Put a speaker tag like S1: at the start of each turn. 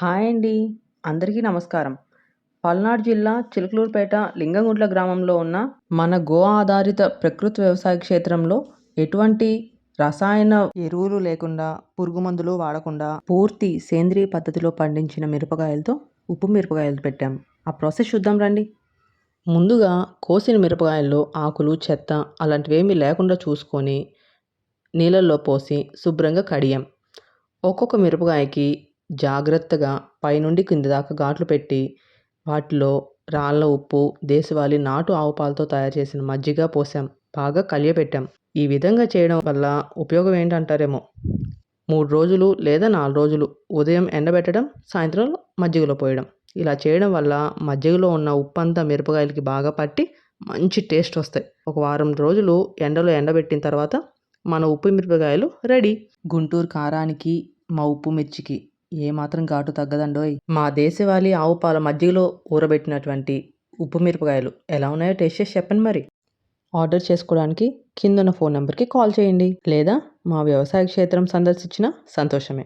S1: Hi అండి. అందరికీ నమస్కారం. పల్నాడు జిల్లా చిలకలూరుపేట లింగంగుంట్ల గ్రామంలో ఉన్న మన గో ఆధారిత ప్రకృతి వ్యవసాయ క్షేత్రంలో ఎటువంటి రసాయన ఎరువులు లేకుండా పురుగు మందులు వాడకుండా పూర్తి సేంద్రియ పద్ధతిలో పండించిన మిరపకాయలతో ఉప్పు మిరపకాయలు పెట్టాం. ఆ ప్రాసెస్ చూద్దాం రండి. ముందుగా కోసిన మిరపకాయల్లో ఆకులు చెత్త అలాంటివేమీ లేకుండా చూసుకొని నీళ్ళల్లో పోసి శుభ్రంగా కడియాం ఒక్కొక్క మిరపకాయకి జాగ్రత్తగా పైనుండి కింద దాకా ఘాట్లు పెట్టి వాటిలో రాళ్ళ ఉప్పు దేశవాళీ నాటు ఆవు పాలతో తయారు చేసిన మజ్జిగ పోసాం. బాగా కలియపెట్టాం ఈ విధంగా చేయడం వల్ల ఉపయోగం ఏంటంటారేమో? మూడు రోజులు లేదా నాలుగు రోజులు ఉదయం ఎండబెట్టడం సాయంత్రం మజ్జిగలో పోయడం. ఇలా చేయడం వల్ల మజ్జిగలో ఉన్న ఉప్పు అంతా మిరపకాయలకి బాగా పట్టి మంచి టేస్ట్ వస్తాయి. ఒక వారం రోజులు ఎండలో ఎండబెట్టిన తర్వాత మన ఉప్పు మిరపకాయలు రెడీ. గుంటూరు కారానికి మా ఉప్పు మిర్చికి ఏమాత్రం ఘాటు తగ్గదండోయ్. మా దేశవాళీ ఆవు పాల మజ్జిగలో ఊరబెట్టినటువంటి ఉప్పు మిరపకాయలు ఎలా ఉన్నాయో టేస్ట్ చేసి చెప్పండి మరి. ఆర్డర్ చేసుకోవడానికి కింద ఉన్న ఫోన్ నెంబర్కి కాల్ చేయండి. లేదా మా వ్యవసాయ క్షేత్రం సందర్శించిన సంతోషమే.